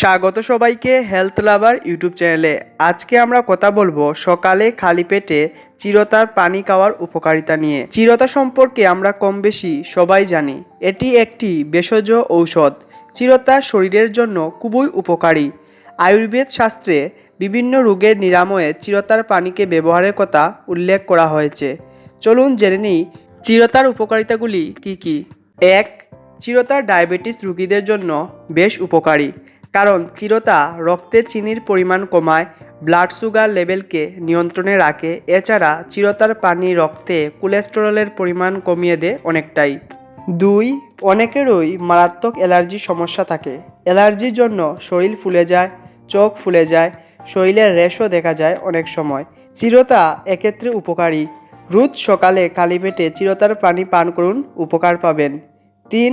স্বাগত সবাইকে health lover YouTube চ্যানেলে আজকে আমরা কথা বলব সকালে খালি পেটে চিরতার পানি খাওয়ার উপকারিতা নিয়ে। চিরতা সম্পর্কে আমরা কম বেশি সবাই জানি। এটি একটি ভেষজ ঔষধ। চিরতা শরীরের জন্য খুবই উপকারী। আয়ুর্বেদ শাস্ত্রে বিভিন্ন রোগের নিরাময়ে চিরতার পানিকে ব্যবহারের কথা উল্লেখ করা হয়েছে। চলুন জেনে নিই চিরতার উপকারিতাগুলি কি কি। এক চিরতা ডায়াবেটিস রোগীদের জন্য বেশ উপকারী। কারণ চিরতা রক্তে চিনির পরিমাণ কমায় ব্লাড সুগার লেভেলকে নিয়ন্ত্রণে রাখে, এছাড়া চিরতার পানি রক্তে কোলেস্টেরলের পরিমাণ কমিয়ে দেয় অনেকটাই। দুই, অনেকেরই মারাত্মক অ্যালার্জি সমস্যা থাকে। অ্যালার্জির জন্য শরীর ফুলে যায়, চোখ ফুলে যায়, শরীরের রেশও দেখা যায় অনেক সময়। চিরতা এক্ষেত্রে উপকারী। রোজ সকালে খালি পেটে চিরতার পানি পান করুন, উপকার পাবেন। তিন,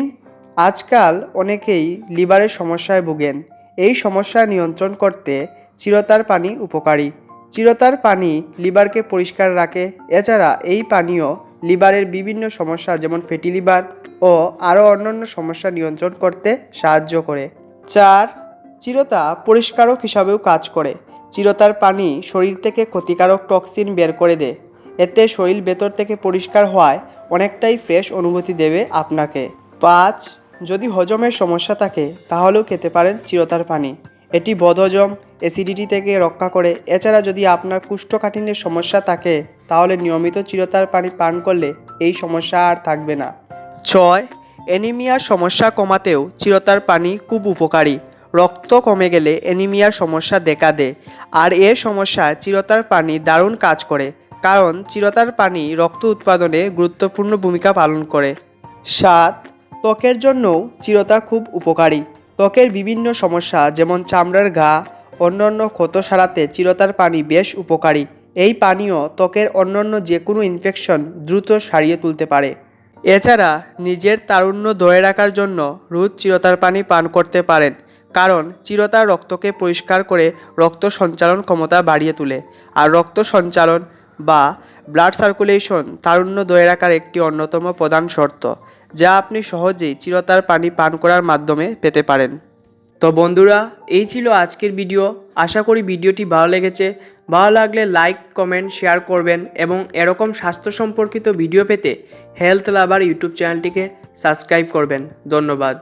আজকাল অনেকেই লিভারের সমস্যায় ভোগেন। এই সমস্যা নিয়ন্ত্রণ করতে চিরতার পানি উপকারী। চিরতার পানি লিভারকে পরিষ্কার রাখে। এছাড়া এই পানীয় লিভারের বিভিন্ন সমস্যা যেমন ফ্যাটি লিভার ও আরও অন্যান্য সমস্যা নিয়ন্ত্রণ করতে সাহায্য করে। চার, চিরতা পরিষ্কারক হিসাবেও কাজ করে। চিরতার পানি শরীর থেকে ক্ষতিকারক টক্সিন বের করে দেয়। এতে শরীর ভেতর থেকে পরিষ্কার হওয়ায় অনেকটাই ফ্রেশ অনুভূতি দেবে আপনাকে। পাঁচ যদি হজমের সমস্যা থাকে, তাহলেও খেতে পারেন চিরতার পানি। এটি বদহজম অ্যাসিডিটি থেকে রক্ষা করে। এছাড়া যদি আপনার কুষ্ঠকাঠিন্যের সমস্যা থাকে, তাহলে নিয়মিত চিরতার পানি পান করলে এই সমস্যা আর থাকবে না। ছয় অ্যানিমিয়ার সমস্যা কমাতেও চিরতার পানি খুব উপকারী। রক্ত কমে গেলে অ্যানিমিয়ার সমস্যা দেখা দেয়। আর এ সমস্যায় চিরতার পানি দারুণ কাজ করে, কারণ চিরতার পানি রক্ত উৎপাদনে গুরুত্বপূর্ণ ভূমিকা পালন করে। সাত ত্বকের জন্যও চিরতা খুব উপকারী। ত্বকের বিভিন্ন সমস্যা যেমন চামড়ার ঘা, অন্যান্য ক্ষত সারাতে চিরতার পানি বেশ উপকারী। এই পানীয় ত্বকের অন্যান্য যে কোনো ইনফেকশন দ্রুত সারিয়ে তুলতে পারে। এছাড়া নিজের তারুণ্য ধরে রাখার জন্য রোজ চিরতার পানি পান করতে পারেন, কারণ চিরতা রক্তকে পরিষ্কার করে রক্ত সঞ্চালন ক্ষমতা বাড়িয়ে তোলে। আর রক্ত সঞ্চালন বা ব্লাড সার্কুলেশন তারুণ্য ধরে রাখার একটি অন্যতম প্রধান শর্ত, যা আপনি সহজেই চিরতার পানি পান করার মাধ্যমে পেতে পারেন। তো বন্ধুরা, এই ছিল আজকের ভিডিও। আশা করি ভিডিওটি ভালো লেগেছে। ভালো লাগলে লাইক কমেন্ট শেয়ার করবেন এবং এরকম স্বাস্থ্য সম্পর্কিত ভিডিও পেতে হেলথ লাভার ইউটিউব চ্যানেলটিকে সাবস্ক্রাইব করবেন। ধন্যবাদ।